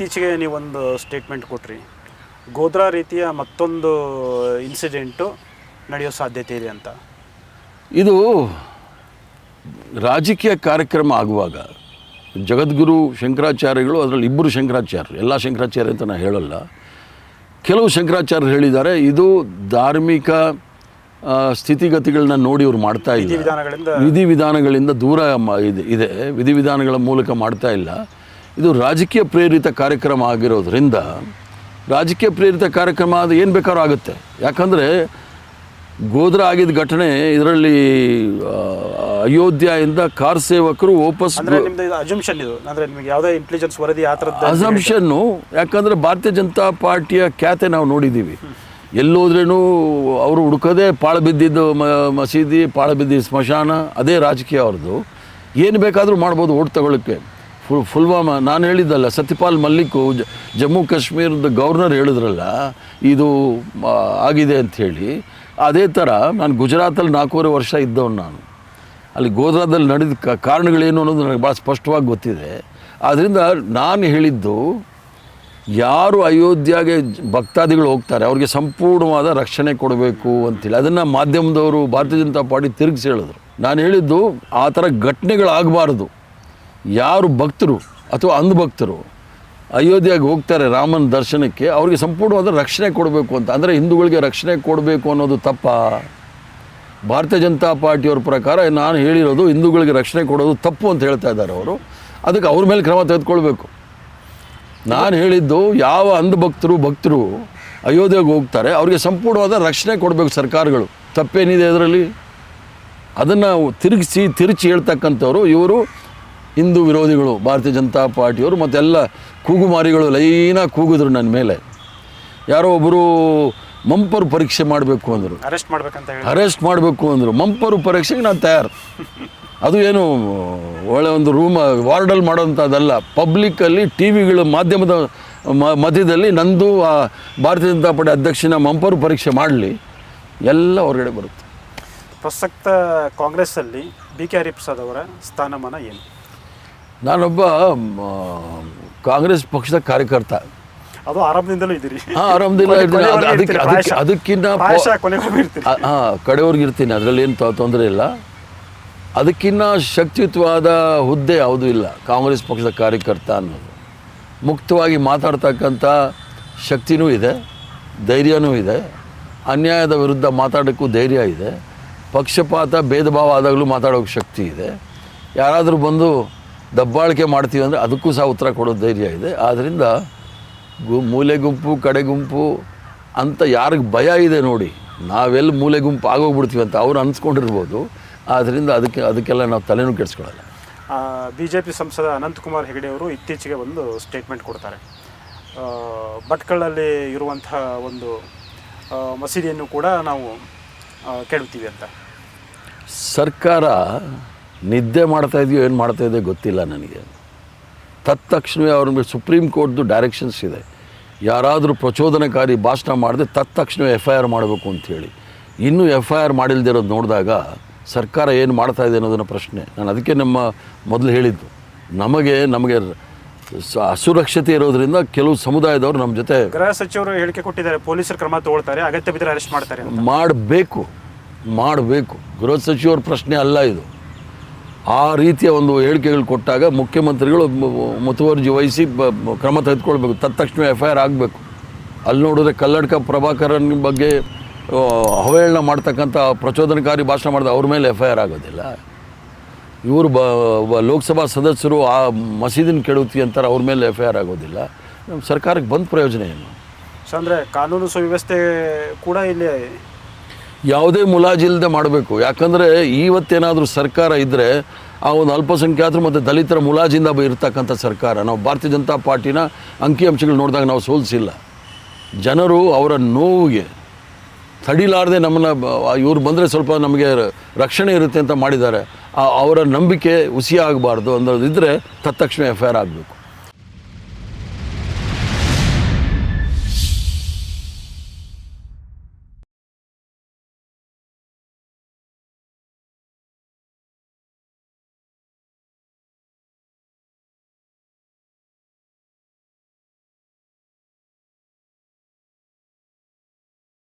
ಇತ್ತೀಚೆಗೆ ನೀವೊಂದು ಸ್ಟೇಟ್ಮೆಂಟ್ ಕೊಟ್ರಿ. ಗೋಧ್ರಾ ರೀತಿಯ ಮತ್ತೊಂದು ಇನ್ಸಿಡೆಂಟು ನಡೆಯೋ ಸಾಧ್ಯತೆ ಇದೆ ಅಂತ. ಇದು ರಾಜಕೀಯ ಕಾರ್ಯಕ್ರಮ ಆಗುವಾಗ ಜಗದ್ಗುರು ಶಂಕರಾಚಾರ್ಯಗಳು ಅದರಲ್ಲಿ ಇಬ್ಬರು ಶಂಕರಾಚಾರ್ಯರು ಎಲ್ಲ ಶಂಕರಾಚಾರ್ಯ ಅಂತ ನಾನು ಹೇಳಲ್ಲ. ಕೆಲವು ಶಂಕರಾಚಾರ್ಯರು ಹೇಳಿದ್ದಾರೆ ಇದು ಧಾರ್ಮಿಕ ಸ್ಥಿತಿಗತಿಗಳನ್ನ ನೋಡಿ ಇವ್ರು ಮಾಡ್ತಾ ಇಲ್ಲ. ವಿಧಿವಿಧಾನಗಳಿಂದ ದೂರ ಇದೆ. ವಿಧಿವಿಧಾನಗಳ ಮೂಲಕ ಮಾಡ್ತಾ ಇಲ್ಲ. ಇದು ರಾಜಕೀಯ ಪ್ರೇರಿತ ಕಾರ್ಯಕ್ರಮ ಆಗಿರೋದ್ರಿಂದ ರಾಜಕೀಯ ಪ್ರೇರಿತ ಕಾರ್ಯಕ್ರಮ ಅದು ಏನು ಬೇಕಾದ್ರೂ ಆಗುತ್ತೆ. ಯಾಕಂದರೆ ಗೋದ್ರ ಆಗಿದ್ದ ಘಟನೆ ಇದರಲ್ಲಿ ಅಯೋಧ್ಯೆಯಿಂದ ಕಾರ್ ಸೇವಕರು ವಾಪಸ್ ಇದು ಅಜಂಪ್ಷನ್ ಇದು. ಅಂದ್ರೆ ನಿಮಗೆ ಯಾವುದೇ ಇಂಟೆಲಿಜೆನ್ಸ್ ವರದಿ ಆ ಥರದ್ದು ಅಸಂಪ್ಷನ್ನು ಯಾಕಂದರೆ ಭಾರತೀಯ ಜನತಾ ಪಾರ್ಟಿಯ ಖ್ಯಾತೆ ನಾವು ನೋಡಿದ್ದೀವಿ ಎಲ್ಲೋದ್ರೇನು ಅವರು ಹುಡುಕೋದೇ ಪಾಳು ಬಿದ್ದಿದ್ದು ಮಸೀದಿ ಪಾಳು ಬಿದ್ದಿದ್ದು ಸ್ಮಶಾನ ಅದೇ ರಾಜಕೀಯ ಅವ್ರದ್ದು. ಏನು ಬೇಕಾದರೂ ಮಾಡ್ಬೋದು ಓಟ್ ತಗೊಳ್ಳೋಕ್ಕೆ. ಫುಲ್ ಫುಲ್ವಾಮಾ ನಾನು ಹೇಳಿದ್ದಲ್ಲ ಸತ್ಯಪಾಲ್ ಮಲ್ಲಿಕು ಜ- ಜಮ್ಮು ಕಾಶ್ಮೀರದ ಗವರ್ನರ್ ಹೇಳಿದ್ರಲ್ಲ, ಇದು ಆಗಿದೆ ಅಂಥೇಳಿ ಅದೇ ಥರ ನಾನು ಗುಜರಾತಲ್ಲಿ ನಾಲ್ಕೂವರೆ ವರ್ಷ ಇದ್ದವನು ನಾನು. ಅಲ್ಲಿ ಗೋಧ್ರಾದಲ್ಲಿ ನಡೆದ ಕಾರಣಗಳೇನು ಅನ್ನೋದು ನನಗೆ ಭಾಳ ಸ್ಪಷ್ಟವಾಗಿ ಗೊತ್ತಿದೆ. ಆದ್ದರಿಂದ ನಾನು ಹೇಳಿದ್ದು, ಯಾರು ಅಯೋಧ್ಯೆಗೆ ಭಕ್ತಾದಿಗಳು ಹೋಗ್ತಾರೆ, ಅವ್ರಿಗೆ ಸಂಪೂರ್ಣವಾದ ರಕ್ಷಣೆ ಕೊಡಬೇಕು ಅಂತೇಳಿ ಅದನ್ನು ಮಾಧ್ಯಮದವರು ಭಾರತೀಯ ಜನತಾ ಪಾರ್ಟಿ ತಿರುಗಿಸಿ ಹೇಳಿದ್ರು. ನಾನು ಹೇಳಿದ್ದು, ಆ ಥರ ಘಟನೆಗಳಾಗಬಾರ್ದು. ಯಾರು ಭಕ್ತರು ಅಥವಾ ಅಂಧಭಕ್ತರು ಅಯೋಧ್ಯೆಗೆ ಹೋಗ್ತಾರೆ ರಾಮನ ದರ್ಶನಕ್ಕೆ, ಅವ್ರಿಗೆ ಸಂಪೂರ್ಣವಾದ ರಕ್ಷಣೆ ಕೊಡಬೇಕು ಅಂತ. ಅಂದರೆ ಹಿಂದೂಗಳಿಗೆ ರಕ್ಷಣೆ ಕೊಡಬೇಕು ಅನ್ನೋದು ತಪ್ಪ. ಭಾರತೀಯ ಜನತಾ ಪಾರ್ಟಿಯವ್ರ ಪ್ರಕಾರ ನಾನು ಹೇಳಿರೋದು ಹಿಂದೂಗಳಿಗೆ ರಕ್ಷಣೆ ಕೊಡೋದು ತಪ್ಪು ಅಂತ ಹೇಳ್ತಾ ಇದ್ದಾರೆ ಅವರು. ಅದಕ್ಕೆ ಅವ್ರ ಮೇಲೆ ಕ್ರಮ ತೆಗೆದುಕೊಳ್ಬೇಕು. ನಾನು ಹೇಳಿದ್ದು ಯಾವ ಅಂಧಭಕ್ತರು, ಭಕ್ತರು ಅಯೋಧ್ಯೆಗೆ ಹೋಗ್ತಾರೆ, ಅವರಿಗೆ ಸಂಪೂರ್ಣವಾದ ರಕ್ಷಣೆ ಕೊಡಬೇಕು ಸರ್ಕಾರಗಳು. ತಪ್ಪೇನಿದೆ ಅದರಲ್ಲಿ ಅದನ್ನು ತಿರುಗಿಸಿ, ತಿರುಚಿ ಹೇಳ್ತಕ್ಕಂಥವ್ರು ಇವರು ಹಿಂದೂ ವಿರೋಧಿಗಳು ಭಾರತೀಯ ಜನತಾ ಪಾರ್ಟಿಯವರು ಮತ್ತೆಲ್ಲ ಕೂಗುಮಾರಿಗಳು ಲೈನಾಗಿ ಕೂಗಿದ್ರು ನನ್ನ ಮೇಲೆ. ಯಾರೋ ಒಬ್ಬರು ಮಂಪರು ಪರೀಕ್ಷೆ ಮಾಡಬೇಕು ಅಂದರು. ಅರೆಸ್ಟ್ ಮಾಡಬೇಕಂತ ಹೇಳಿ ಅರೆಸ್ಟ್ ಮಾಡಬೇಕು ಅಂದರು. ಮಂಪರು ಪರೀಕ್ಷೆಗೆ ನಾನು ತಯಾರು. ಅದು ಏನು ಒಳ್ಳೆ ಒಂದು ರೂಮ್ ವಾರ್ಡಲ್ಲಿ ಮಾಡೋಂಥದ್ದಲ್ಲ. ಪಬ್ಲಿಕ್ಕಲ್ಲಿ ಟಿ ವಿಗಳ ಮಾಧ್ಯಮದ ಮಧ್ಯದಲ್ಲಿ ನಂದು ಆ ಭಾರತೀಯ ಜನತಾ ಪಾರ್ಟಿ ಅಧ್ಯಕ್ಷನ ಮಂಪರು ಪರೀಕ್ಷೆ ಮಾಡಲಿ ಎಲ್ಲ ಹೊರಗಡೆ ಬರುತ್ತೆ. ಪ್ರಸಕ್ತ ಕಾಂಗ್ರೆಸ್ಸಲ್ಲಿ ಬಿ ಕೆ ಹರಿಪ್ರಸಾದ್ ಅವರ ಸ್ಥಾನಮಾನ ಏನು? ನಾನೊಬ್ಬ ಕಾಂಗ್ರೆಸ್ ಪಕ್ಷದ ಕಾರ್ಯಕರ್ತ. ಅದು ಆರಂಭದಿಂದಲೂ ಇದ್ದೀರಿ. ಹಾಂ ಆರಂಭದಿಂದ ಕೊನೆ- ಇರ್ತೀನಿ. ಅದು- ಅದಕ್ಕೆ ಅದಕ್ಕೆ ಅದಕ್ಕಿಂತ ಪೊ- ಇರ್ತೀರಿ. ಕಡೆಯವ್ರಿಗೆ ಇರ್ತೀನಿ. ಅದರಲ್ಲಿ ಏನು ತೊಂದರೆ ಇಲ್ಲ. ಅದಕ್ಕಿನ್ನ ಶಕ್ತಿಯುತವಾದ ಹುದ್ದೆ ಯಾವುದೂ ಇಲ್ಲ. ಕಾಂಗ್ರೆಸ್ ಪಕ್ಷದ ಕಾರ್ಯಕರ್ತ ಅನ್ನೋದು. ಮುಕ್ತವಾಗಿ ಮಾತಾಡ್ತಕ್ಕಂಥ ಶಕ್ತಿನೂ ಇದೆ ಧೈರ್ಯನೂ ಇದೆ. ಅನ್ಯಾಯದ ವಿರುದ್ಧ ಮಾತಾಡೋಕ್ಕೂ ಧೈರ್ಯ ಇದೆ. ಪಕ್ಷಪಾತ ಭೇದ ಭಾವ ಆದಾಗಲೂ ಮಾತಾಡೋಕ್ಕೆ ಶಕ್ತಿ ಇದೆ. ಯಾರಾದರೂ ಬಂದು ದಬ್ಬಾಳಿಕೆ ಮಾಡ್ತೀವಿ ಅಂದರೆ ಅದಕ್ಕೂ ಸಹ ಉತ್ತರ ಕೊಡೋ ಧೈರ್ಯ ಇದೆ. ಆದ್ದರಿಂದ ಗು ಮೂಲೆ ಗುಂಪು ಕಡೆ ಗುಂಪು ಅಂತ ಯಾರಿಗೆ ಭಯ ಇದೆ ನೋಡಿ ನಾವೆಲ್ಲಿ ಮೂಲೆ ಗುಂಪು ಆಗೋಗ್ಬಿಡ್ತೀವಿ ಅಂತ ಅವ್ರು ಅನ್ಸ್ಕೊಂಡಿರ್ಬೋದು. ಆದ್ದರಿಂದ ಅದಕ್ಕೆ ಅದಕ್ಕೆಲ್ಲ ನಾವು ತಲೆನೂ ಕೆಡಿಸ್ಕೊಳ್ಳಲ್ಲ. ಬಿ ಜೆ ಪಿ ಸಂಸದ ಅನಂತಕುಮಾರ್ ಹೆಗಡೆ ಅವರು ಇತ್ತೀಚೆಗೆ ಒಂದು ಸ್ಟೇಟ್ಮೆಂಟ್ ಕೊಡ್ತಾರೆ. ಭಟ್ಕಳಲ್ಲಿ ಇರುವಂತಹ ಒಂದು ಮಸೀದಿಯನ್ನು ಕೂಡ ನಾವು ಕೇಳುತ್ತೀವಿ ಅಂತ. ಸರ್ಕಾರ ನಿದ್ದೆ ಮಾಡ್ತಾ ಇದೆಯೋ ಏನು ಮಾಡ್ತಾ ಇದೆಯೋ ಗೊತ್ತಿಲ್ಲ ನನಗೆ. ತತ್ಕ್ಷಣವೇ ಅವ್ರ ಸುಪ್ರೀಂ ಕೋರ್ಟ್ದು ಡೈರೆಕ್ಷನ್ಸ್ ಇದೆ. ಯಾರಾದರೂ ಪ್ರಚೋದನಕಾರಿ ಭಾಷಣ ಮಾಡಿದೆ ತತ್ಕ್ಷಣವೇ ಎಫ್ ಐ ಆರ್ ಮಾಡಬೇಕು ಅಂಥೇಳಿ ಇನ್ನೂ ಎಫ್ ಐ ಆರ್ ಮಾಡಿಲ್ದಿರೋದು ನೋಡಿದಾಗ ಸರ್ಕಾರ ಏನು ಮಾಡ್ತಾ ಇದೆ ಅನ್ನೋದನ್ನ ಪ್ರಶ್ನೆ. ನಾನು ಅದಕ್ಕೆ ನಮ್ಮ ಮೊದಲು ಹೇಳಿದ್ದು. ನಮಗೆ ನಮಗೆ ಅಸುರಕ್ಷತೆ ಇರೋದ್ರಿಂದ ಕೆಲವು ಸಮುದಾಯದವರು ನಮ್ಮ ಜೊತೆ ಗೃಹ ಸಚಿವರು ಹೇಳಿಕೆ ಕೊಟ್ಟಿದ್ದಾರೆ ಪೊಲೀಸರು ಕ್ರಮ ತಗೊಳ್ತಾರೆ ಅಗತ್ಯ ಬಿದ್ದರೆ ಅರೆಸ್ಟ್ ಮಾಡ್ತಾರೆ ಮಾಡಬೇಕು ಮಾಡಬೇಕು. ಗೃಹ ಸಚಿವರ ಪ್ರಶ್ನೆ ಅಲ್ಲ ಇದು. ಆ ರೀತಿಯ ಒಂದು ಹೇಳಿಕೆಗಳು ಕೊಟ್ಟಾಗ ಮುಖ್ಯಮಂತ್ರಿಗಳು ಮುತುವರ್ಜಿ ವಹಿಸಿ ಕ್ರಮ ತೆಗೆದುಕೊಳ್ಬೇಕು. ತತ್ಕ್ಷಣ ಎಫ್ ಐ ಆರ್ ಆಗಬೇಕು. ಅಲ್ಲಿ ನೋಡಿದ್ರೆ ಕಲ್ಲಡ್ಕ ಪ್ರಭಾಕರನ್ ಬಗ್ಗೆ ಅವಹೇಳನ ಮಾಡ್ತಕ್ಕಂಥ ಪ್ರಚೋದನಕಾರಿ ಭಾಷಣ ಮಾಡಿದ ಅವ್ರ ಮೇಲೆ ಎಫ್ ಐ ಆರ್ ಆಗೋದಿಲ್ಲ. ಇವರು ಬ ಲೋಕಸಭಾ ಸದಸ್ಯರು ಆ ಮಸೀದಿನ ಕೆಡುತ್ತಿ ಅಂತಾರೆ ಅವ್ರ ಮೇಲೆ ಎಫ್ ಐ ಆರ್ ಆಗೋದಿಲ್ಲ. ಸರ್ಕಾರಕ್ಕೆ ಬಂದ ಪ್ರಯೋಜನ ಏನು? ಅಂದರೆ ಕಾನೂನು ಸುವ್ಯವಸ್ಥೆ ಕೂಡ ಇಲ್ಲಿ ಯಾವುದೇ ಮುಲಾಜಿಲ್ಲದೆ ಮಾಡಬೇಕು. ಯಾಕಂದರೆ ಇವತ್ತೇನಾದರೂ ಸರ್ಕಾರ ಇದ್ದರೆ ಆ ಒಂದು ಅಲ್ಪಸಂಖ್ಯಾತರು ಮತ್ತು ದಲಿತರ ಮುಲಾಜಿಂದ ಇರ್ತಕ್ಕಂಥ ಸರ್ಕಾರ. ನಾವು ಭಾರತೀಯ ಜನತಾ ಪಾರ್ಟಿನ ಅಂಕಿಅಂಶಗಳು ನೋಡಿದಾಗ ನಾವು ಸೋಲಿಸಿಲ್ಲ. ಜನರು ಅವರ ನೋವಿಗೆ ತಡಿಲಾರದೆ ನಮ್ಮನ್ನು ಇವ್ರು ಬಂದರೆ ಸ್ವಲ್ಪ ನಮಗೆ ರಕ್ಷಣೆ ಇರುತ್ತೆ ಅಂತ ಮಾಡಿದ್ದಾರೆ. ಅವರ ನಂಬಿಕೆ ಹುಸಿ ಆಗಬಾರ್ದು ಅನ್ನೋದಿದ್ದರೆ ತತ್ಕ್ಷಣ ಎಫ್ ಐ ಆರ್ ಆಗಬೇಕು.